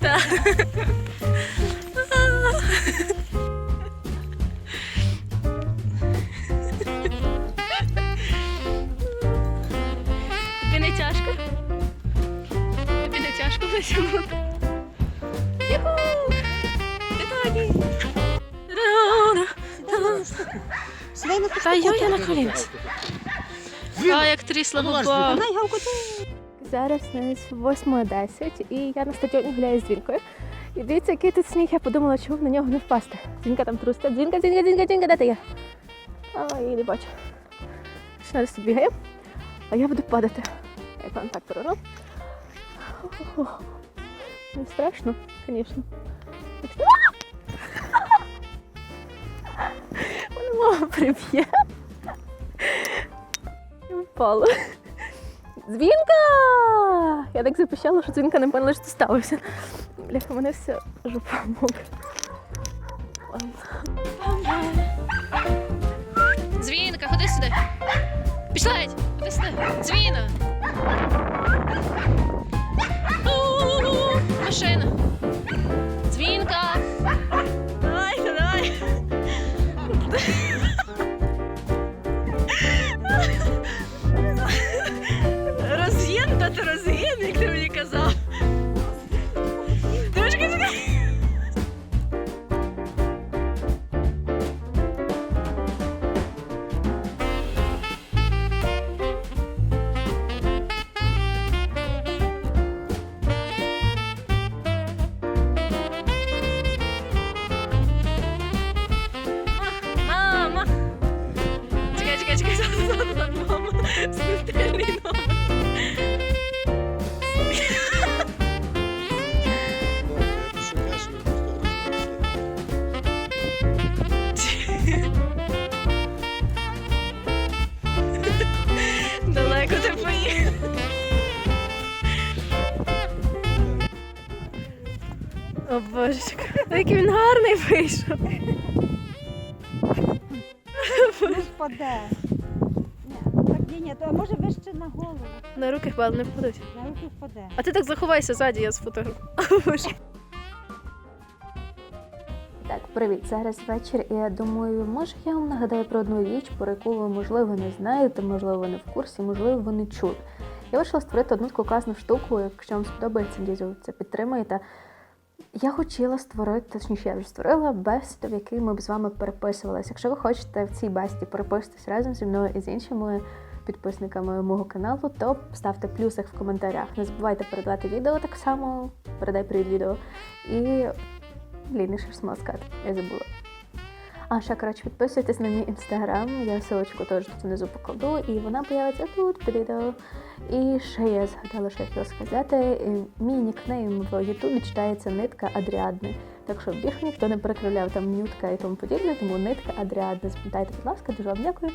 Тобі не тяжко? Тобі не тяжко витягнути? Юху! Вітані! Сідай на Та йо, я на колінці. А, як трісла губа. Най гавкоти. Зараз десь 8.10 і я на стадіоні гуляю з дзвінкою. І дивіться, який тут сніг, я подумала, чому б на нього не впасти. Дзвінка там трусте. Дзвінка, дзвінка, дзвінка, дзвінка, де ти є? А, я її не бачу. Ще раз тут бігає, а я буду падати. Я там так переру. Не страшно, звісно. Вона мама приб'є. Впала. Дзвінка! Я так запищала, що дзвінка не поняла, що сталося. Бляха, мене вся жопа мокра. Дзвінка, ходи сюди. Пішла геть, ходи сюди. Дзвіна. Машина. Смертельний номер. Далеко ти. О божечко, який він гарний вийшов. Не впаде. Так ні, ні, то може вище на голову. На руки хіба не впадуть. На руки впаде. А ти так заховайся ззаді, я сфотографую. Так, привіт. Зараз вечір, і я думаю, може я вам нагадаю про одну річ, про яку ви, можливо, не знаєте, можливо, ви не в курсі, можливо, ви не чули. Я вирішила створити одну таку класну штуку, якщо вам сподобається, надіюсь, це підтримуєте. Я хотіла створити, точніше, я вже створила бесіду, в якій ми б з вами переписувалися. Якщо ви хочете в цій бесіді переписуватись разом зі мною і з іншими підписниками мого каналу, то ставте плюсик в коментарях. Не забувайте передавати відео так само, передай привіт відео. І блін, що ж сказати, я забула. А ще коротше, підписуйтесь на мій інстаграм, я ссылочку теж тут внизу покладу, і вона появиться тут під відео. І ще я згадала, що я хотіла сказати. е, Мій нікнейм в Ютубі читається нитка Адріадни. Так що більше ніхто не перекривляв там нютка і тому подібне, тому нитка Адріадни. Спитайте, будь ласка, дуже вам дякую.